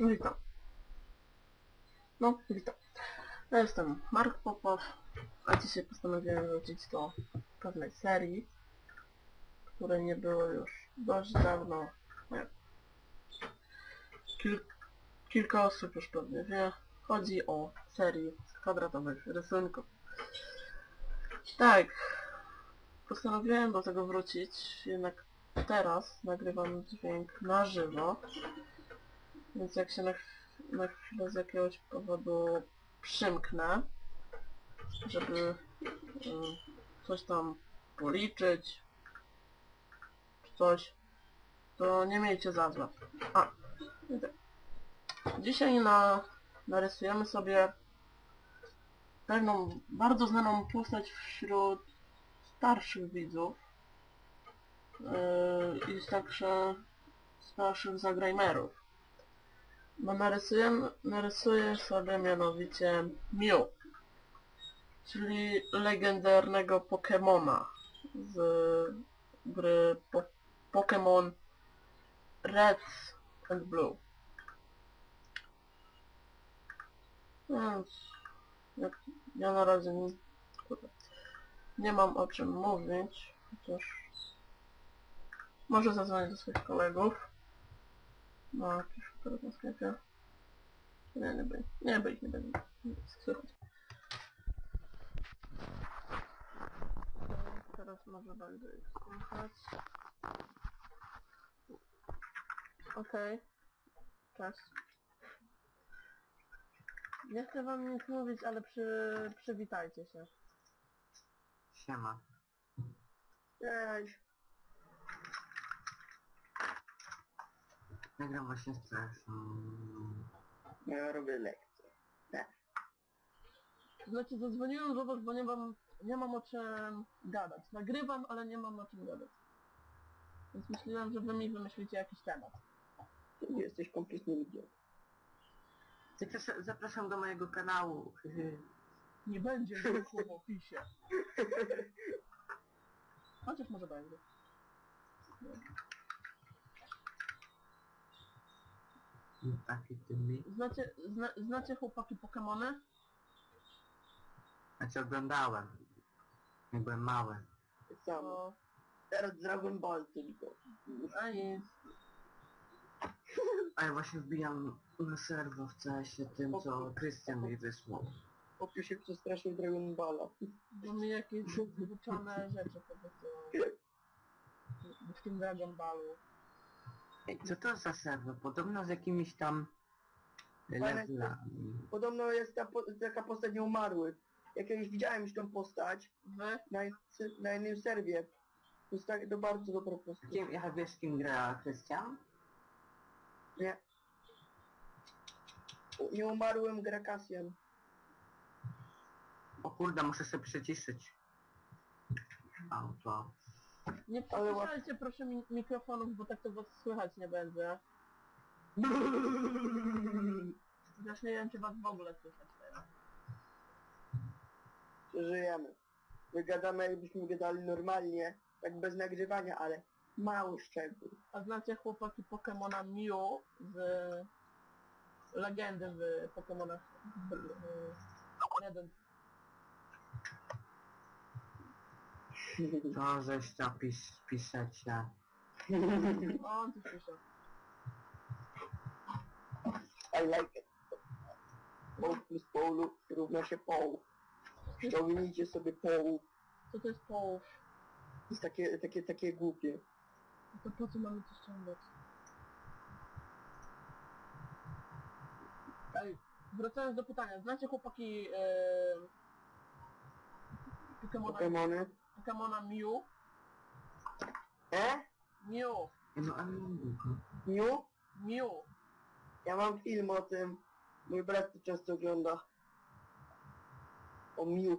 Witam. No, witam. Ja jestem Mark Popow, a dzisiaj postanowiłem wrócić do pewnej serii, której nie było już dość dawno. Nie. Kil kilka osób już pewnie wie. Chodzi o serii kwadratowych rysunków. Tak, postanowiłem do tego wrócić, jednak teraz nagrywam dźwięk na żywo. Więc jak się na, na chwilę z jakiegoś powodu przymknę, żeby coś tam policzyć, czy coś, to nie miejcie za złe. A. Dzisiaj na, narysujemy sobie pewną bardzo znaną postać wśród starszych widzów yy, i także starszych zagrajmerów. No narysuję, narysuję sobie mianowicie Mew, czyli legendarnego Pokemona z gry po Pokémon Red and Blue. Więc jak ja na razie nie, nie mam o czym mówić, chociaż może zadzwonię do swoich kolegów. Na sklepie. Nie, nie będzie. Nie, ich nie będzie słychać. Okej, Teraz może będę ich słychać. Okej. Cześć. Nie chcę wam nic mówić, ale przy, przywitajcie się. Siema. Cześć. Nagram właśnie. Mm, Ja robię lekcję. Znaczy zadzwoniłem do was, bo nie mam, nie mam o czym gadać. Nagrywam, ale nie mam o czym gadać. Więc myślałem, że wy mi wymyślicie jakiś temat. Ty jesteś kompletnie idiotą. Zapraszam, zapraszam do mojego kanału. Nie będzie linku w opisie. Chociaż może będzie. Taki. Znacie, zna, znacie chłopaki Pokemony? Znaczy oglądałem. Jak byłem mały. Samo. To... Teraz Dragon Ball tylko. A nic. A ja właśnie wbijam na serwo w CS-ie tym, co Krystian mi wysłał. Popił się przestraszył Dragon Balla. Bo mi jakieś wyczone rzeczy po prostu... W tym Dragon Ballu. Ej, co to za serwer? Podobno z jakimiś tam levelami. Podobno jest ta po, taka postać nieumarły. Jak kiedyś widziałem już tą postać Wy? na, na innym serwie. To jest tak, to bardzo dobra postać. Kim, ja wiesz z kim gra Krystian? Nie. O Nieumarłym gra Cassian. O kurde, muszę sobie przyciszyć. Auto. Nie Ale proszę mi mikrofonów, bo tak to was słychać nie będzie. Chociaż nie wiem, czy was w ogóle słychać teraz. Żyjemy. Wygadamy jakbyśmy gadali normalnie, tak bez nagrywania, ale mały szczegół. A znacie chłopaki Pokemona Mew z legendy w Pokemonach jeden. To żeś to pis, piszecie. O, on tu słyszę. I like it. Poł plus połu równa się poł. Ściągnijcie sobie poł. Co to jest połów? To jest takie, takie, takie głupie. To po co mamy to ściągać? Ej, wracając do pytania. Znacie chłopaki e, Pokemona, Pokemony. Pokemona Mew? E? Mew! No ale nie długo. Mew? Mew! Ja mam film o tym. Mój brat to często ogląda. O Mew.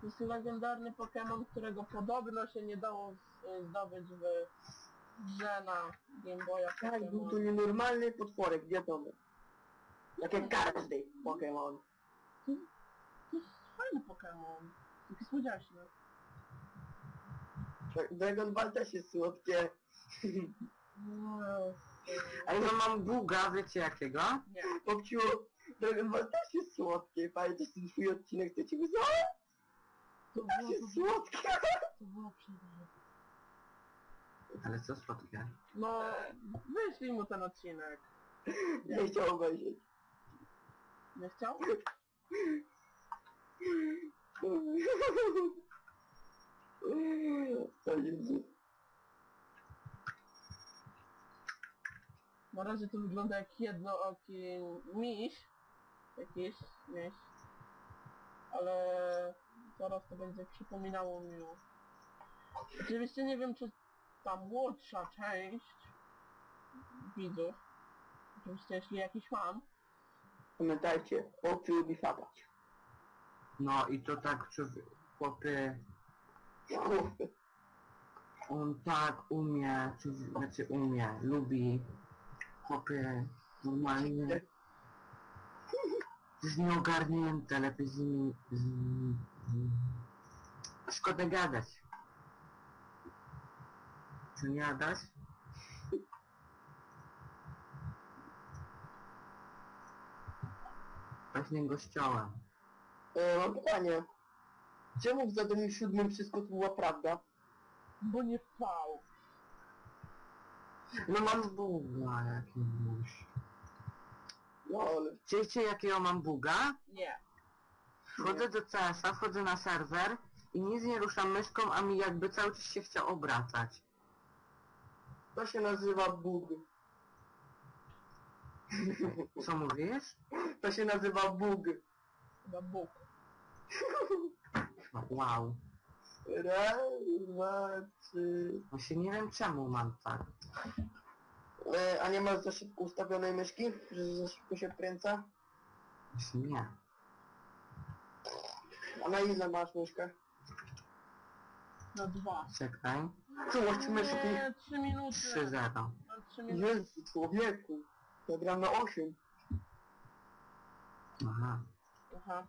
To jest legendarny Pokémon, którego podobno się nie dało z- zdobyć w grze na Game Boya Tak, był to Pokémon. nienormalny potworek, wiadomo. Tak jak każdy Pokémon. To jest fajny Pokémon. Taki słodziaśny. Dragon Ball też jest słodkie. No, Ej, no mam buga, wiecie jakiego? Nie. Popciu, Dragon Ball też jest słodkie. Pamiętasz ten twój odcinek, co ci wysłałem? To Też było, jest słodkie. to było przerażające. Ale co słodkie? No, wyślij mu ten odcinek. Nie chciał obejrzeć. Nie chciał? Na razie to wygląda jak jednooki miś. Jakiś miś. Ale zaraz to będzie przypominało mi. Oczywiście nie wiem, czy ta młodsza część widzów, oczywiście jeśli jakiś mam, Pamiętajcie, oczy lubi fapać. No i to tak, człowiek, chłopy, on tak umie, czy, znaczy umie, lubi, chłopy, normalnie, jest nieogarnięte, lepiej z nimi, z z szkoda gadać. Co nie gadać? Właśnie gościołem. E, mam pytanie. Czemu w zadaniu siódmym wszystko to była prawda? bo nie fał. No mam buga jakiegoś. No ale... Wiecie jakiego mam buga? Nie. Wchodzę do CS-a, wchodzę na serwer i nic nie ruszam myszką, a mi jakby cały czas się chciał obracać. To się nazywa bug. Co mówisz? To się nazywa bug. Chyba Bóg. No, wow. Raz, dwa, trzy... Właśnie nie wiem czemu mam tak. E, a nie masz za szybko ustawionej myszki? Że za szybko się kręca? Właśnie nie. A na ile masz myszkę? Na dwa. Czekaj. Czułość myszki. Nie, trzy minuty. 3-0. Mam trzy minuty. Jezu, człowieku. Ja gram na 8. Aha. Aha.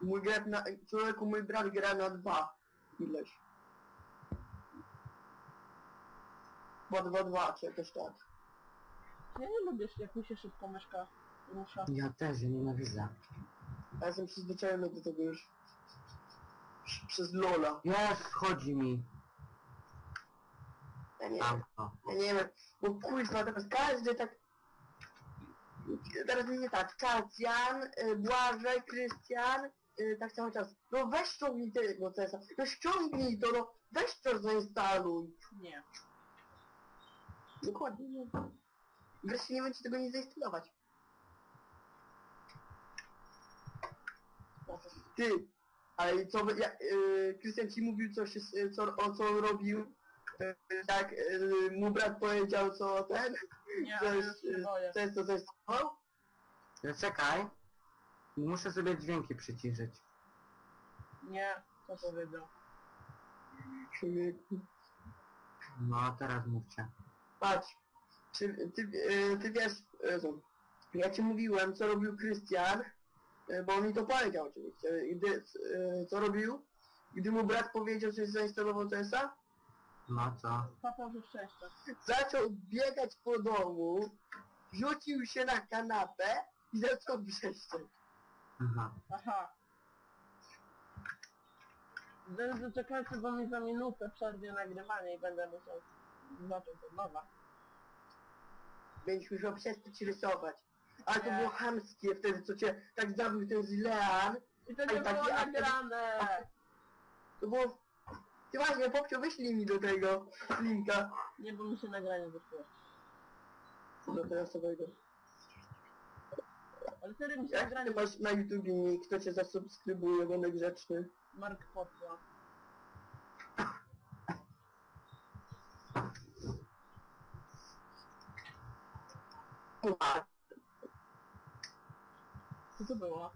Mój gra na... Człowieku, mój brat gra na 2. Ileś. 2, 2, 2, czy jakoś tak. Ja nie lubię, jak mi się szybko myszka rusza. Ja też, ja nienawidzę. Ja jestem przyzwyczajony do tego już. Przez Lola. Jest, chodzi mi. Ja nie wiem. Ja nie wiem, bo kuźwa, teraz każdy tak... Teraz nie tak, Kacjan, y, Błażej, Krystian, y, tak cały czas. No weź ściągnij tego CS-a, no ściągnij to, no weź to zainstaluj. Nie. Dokładnie, nie. Wreszcie nie będzie tego nie zainstalować. Ty, ale co, ja, y, Krystian ci mówił co się, y, co, o co on robił, y, jak y, mu brat powiedział co ten, Nie, co już jest, się boję. co jest to zainstalował? Ja czekaj. Muszę sobie dźwięki przyciszyć. Nie, co powiedział. Człowieku. No, a teraz mówcie. Patrz, czy, ty, y, ty wiesz, ja ci mówiłem, co robił Krystian, y, bo on mi to powiedział oczywiście, gdy, y, co robił, gdy mu brat powiedział, że zainstalował CS-a, No co? Papa szczęścia. zaczął biegać po domu, rzucił się na kanapę i zaczął wrzeszczeć. Aha. Aha. Zaraz Zaczekajcie, bo mi za minutę przerwie nagrywanie i będę musiał zacząć od nowa. Będziesz musiał przestać rysować. Ale to Nie. było chamskie wtedy, co cię tak zabił ten Zilean. I to nie Ej, taki było aktor- nagrane! To było... Ty właśnie, Popcio, wyślij mi do tego linka. Nie, bo mi się nagranie wyszło. Do teresowego. Ale serio mi się Jak nagranie ty masz na YouTubie nick, kto cię zasubskrybuje, będę grzeczny. Mark Potla. Co to było?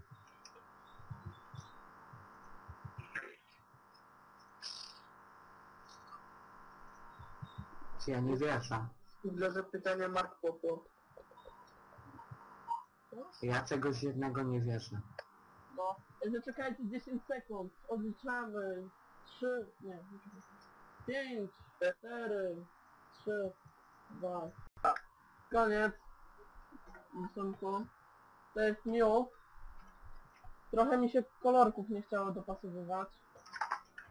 Czy ja nie wierzę. Dla zapytania Mark Popo. Ja czegoś jednego nie wierzę. No, zaczekajcie 10 sekund. Odliczamy. 3, nie, 5, 4, 3, Dwa. Koniec. Rysunku. To jest Mew. Trochę mi się kolorków nie chciało dopasowywać.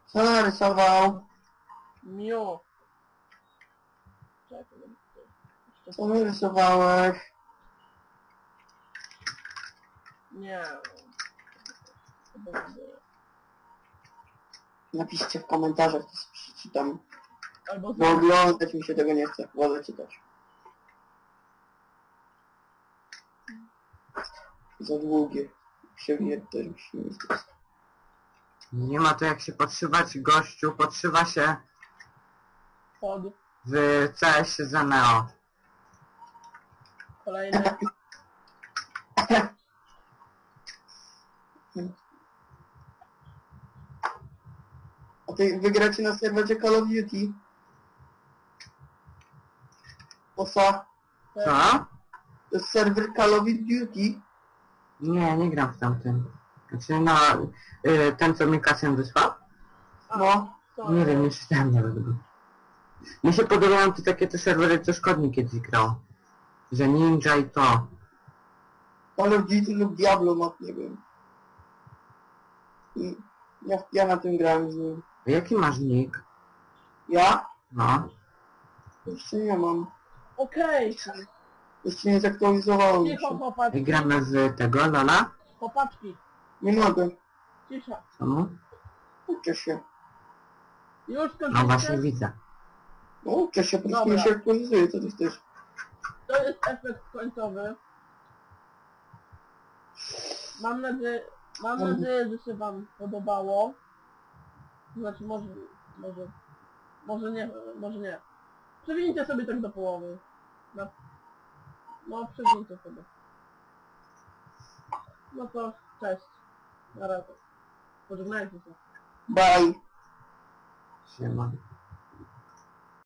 Co narysował? Mew. Czekaj, jeszcze Co narysowałeś? Nie. Napiszcie w komentarzach, to przeczytam. Albo Bo oglądać mi się tego nie chce, wolę czytać. Za długie. Się też mi się nie chce. Nie ma to jak się podszywać gościu, podszywa się pod. w CS za Neo. Kolejny. A ty wygracie na serwerze Call of Duty? Osa, Co? to jest serwer Call of Duty. Nie, nie gram w tamtym. Znaczy no, y, ten co mi kasę wysłał? No, Nie wiem, nie czytałem nawet go. Mi się podobają te takie te serwery, co Szkodnik kiedyś grał. Że Ninja i to. Call of Duty lub Diablo, no nie wiem. I ja, ja na tym grałem z nim. A jaki masz nick? Ja? No. Jeszcze nie mam. Okej. Jeszcze nie zaktualizowałem Cicho, się. I gramy w tego, Lola? Chłopaczki. Nie mogę. Cisza. Czemu? Uczę się. Już No właśnie skończyliście? widzę. No uczę się, po prostu Dobra. mi się aktualizuje, co ty chcesz. To jest efekt końcowy. Mam nadzieję, mam Mhm. nadzieję, że się wam podobało. Znaczy może, może, może nie, może nie. Przewinijcie sobie tak do połowy. Na, no, przewinijcie sobie. No to cześć. Na razie. Pożegnajcie się. Bye. Siema.